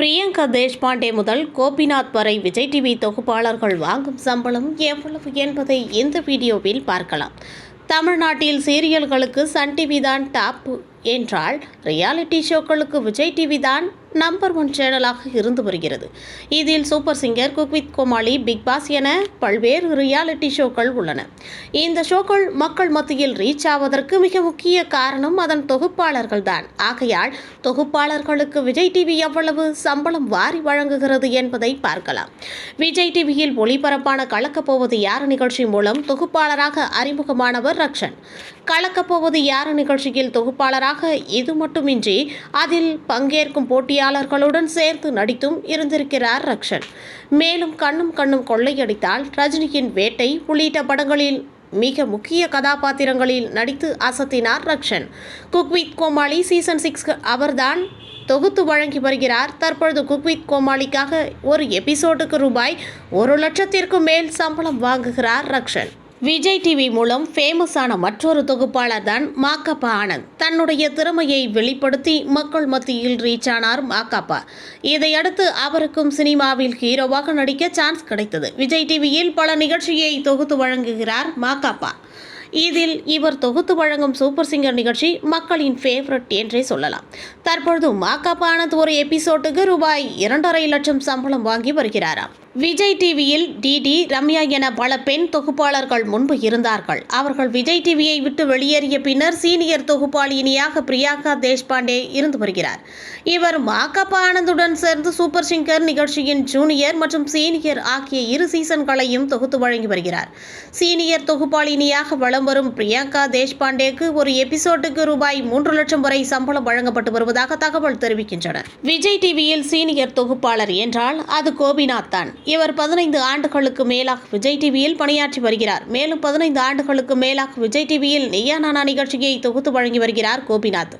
பிரியங்கா தேஷ்பாண்டே முதல் கோபிநாத் வரை விஜய் டிவி தொகுப்பாளர்கள் வாங்கும் சம்பளம் எவ்வளவு என்பதை இந்த வீடியோவில் பார்க்கலாம். தமிழ்நாட்டில் சீரியல்களுக்கு சன் டிவி தான் டாப் என்றால் ரியாலிட்டி ஷோக்களுக்கு விஜய் டிவி தான் நம்பர் ஒன் சேனலாக இருந்து வருகிறது. இதில் super singer cook with Comali Bigg Boss என பல்வேறு ரியாலிட்டி ஷோக்கள் உள்ளன. இந்த ஷோக்கள் மக்கள் மத்தியில் ரீச் ஆவதற்கு மிக முக்கிய காரணம் அதன் தொகுப்பாளர்கள் தான். ஆகையால் தொகுப்பாளர்களுக்கு விஜய் டிவி எவ்வளவு சம்பளம் வாரி வழங்குகிறது என்பதை பார்க்கலாம். விஜய் டிவியில் ஒளிபரப்பான கலக்கப்போவது யார் நிகழ்ச்சி மூலம் தொகுப்பாளராக அறிமுகமானவர் ரக்ஷன். கலக்கப்போவது யார் நிகழ்ச்சியில் தொகுப்பாளராக? இது மட்டுமின்றி அதில் பங்கேற்கும் போட்டியாளர்களுடன் சேர்த்து நடித்தும் இருந்திருக்கிறார் ரக்ஷன். மேலும் கண்ணும் கண்ணும் கொள்ளையடித்தால் ரஜினியின் வேட்டை உள்ளிட்ட படங்களில் மிக முக்கிய கதாபாத்திரங்களில் நடித்து அசத்தினார் Rakshan. Cook with Comali season six அவர்தான் தொகுத்து வழங்கி வருகிறார். தற்பொழுது குக்வித் கோமாளிக்காக ஒரு எபிசோடுக்கு ரூபாய் ஒரு லட்சத்திற்கும் மேல் சம்பளம் வாங்குகிறார் ரக்ஷன். விஜய் டிவி மூலம் ஃபேமஸான மற்றொரு தொகுப்பாளர் தான் மாக்கப்பா ஆனந்த். தன்னுடைய திறமையை வெளிப்படுத்தி மக்கள் மத்தியில் ரீச் ஆனார் மாக்கப்பா. இதையடுத்து அவருக்கும் சினிமாவில் ஹீரோவாக நடிக்க சான்ஸ் கிடைத்தது. விஜய் டிவியில் பல நிகழ்ச்சியை தொகுத்து வழங்குகிறார் மாக்கப்பா. இதில் இவர் தொகுத்து வழங்கும் சூப்பர் சிங்கர் நிகழ்ச்சி மக்களின் ஃபேவரட் என்றே சொல்லலாம். தற்பொழுது மாக்கப்பா ஆனந்த் ஒரு எபிசோட்டுக்கு ரூபாய் இரண்டரை லட்சம் சம்பளம் வாங்கி வருகிறாராம். விஜய் டிவியில் டிடி ரம்யா என பல பெண் தொகுப்பாளர்கள் முன்பு இருந்தார்கள். அவர்கள் விஜய் டிவியை விட்டு வெளியேறிய பின்னர் சீனியர் தொகுப்பாளினியாக பிரியாங்கா தேஷ்பாண்டே இருந்து வருகிறார். இவர் மாக்கப்பா ஆனந்துடன் சேர்ந்து சூப்பர் சிங்கர் நிகழ்ச்சியின் ஜூனியர் மற்றும் சீனியர் ஆகிய இரு சீசன்களையும் தொகுத்து வழங்கி வருகிறார். சீனியர் தொகுப்பாளினியாக வலம் வரும் பிரியாங்கா தேஷ்பாண்டேக்கு ஒரு எபிசோட்டுக்கு ரூபாய் மூன்று லட்சம் வரை சம்பளம் வழங்கப்பட்டு வருவதாக தகவல் தெரிவிக்கின்றனர். விஜய் டிவியில் சீனியர் தொகுப்பாளர் என்றால் அது கோபிநாத் தான். இவர் பதினைந்து ஆண்டுகளுக்கு மேலாக விஜய் டிவியில் பணியாற்றி வருகிறார். மேலும் பதினைந்து ஆண்டுகளுக்கு மேலாக விஜய் டிவியில் நீயா நானா நிகழ்ச்சியை தொகுத்து வழங்கி வருகிறார் கோபிநாத்.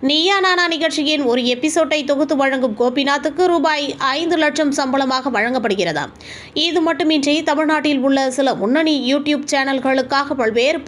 நீயா நானா நிகழ்ச்சியின் ஒரு எபிசோட்டை தொகுத்து வழங்கும் கோபிநாத்துக்கு ரூபாய் ஐந்து லட்சம் சம்பளமாக வழங்கப்படுகிறதாம் இது மட்டுமின்றி தமிழ்நாட்டில் உள்ள சில முன்னணி யூடியூப் சேனல்களுக்காக பல்வேறு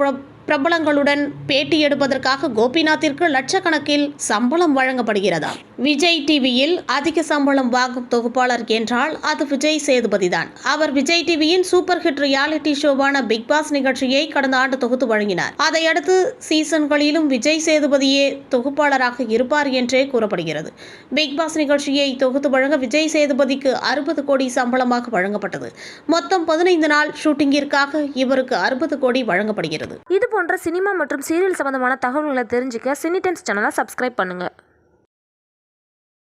பிரபலங்களுடன் பேட்டி எடுப்பதற்காக கோபிநாத்திற்கு லட்சக்கணக்கில் சம்பளம் வழங்கப்படுகிறதா? விஜய் டிவியில் அதிக சம்பளம் வாங்கும் தொகுப்பாளர் என்றால் அது விஜய் சேதுபதி தான் அவர் விஜய் டிவியின் சூப்பர் ஹிட் ரியாலிட்டி ஷோவான பிக் பாஸ் நிகழ்ச்சியை கடந்த ஆண்டு தொகுத்து வழங்கினார். அதையடுத்து சீசன்களிலும் விஜய் சேதுபதியே தொகுப்பாளராக இருப்பார் என்றே கூறப்படுகிறது. பிக் பாஸ் நிகழ்ச்சியை தொகுத்து வழங்க விஜய் சேதுபதிக்கு அறுபது கோடி சம்பளமாக வழங்கப்பட்டது. மொத்தம் பதினைந்து நாள் ஷூட்டிங்கிற்காக இவருக்கு அறுபது கோடி வழங்கப்படுகிறது. இது போன்ற சினிமா மற்றும் சீரியல் சம்பந்தமான தகவல்களை தெரிஞ்சுக்க சினிடென்ஸ் சேனலை சப்ஸ்கிரைப் பண்ணுங்கள்